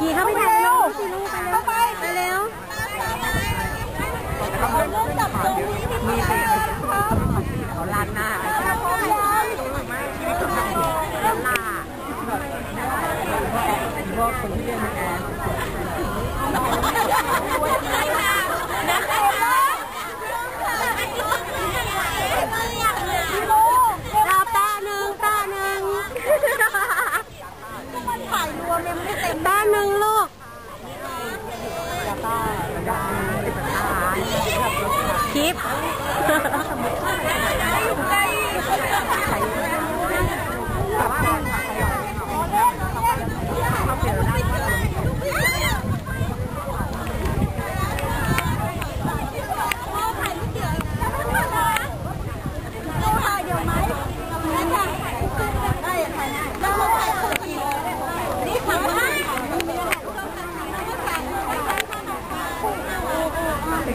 ขี่เข้าไปถ่ายรูปไปเร็วมีเตะเขาลานหน้าพวกคนที่เรียนแอร์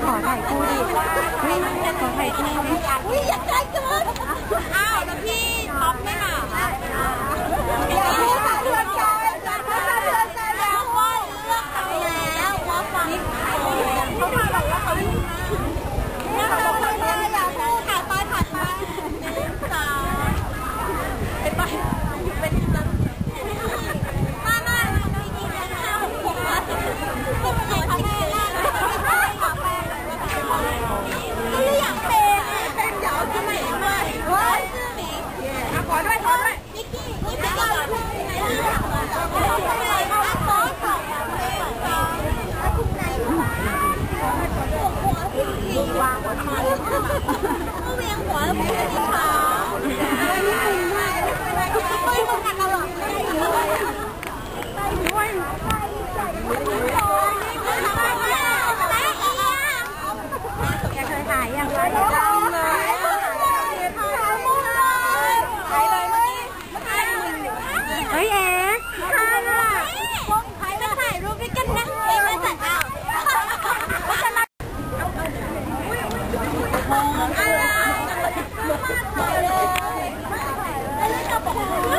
ขอถ่ายคู่ดิวิ่ขอถ่ายคู่อุ้ยอยากได้เกินอ้าว 好，再来，再来，再来，再来，再来。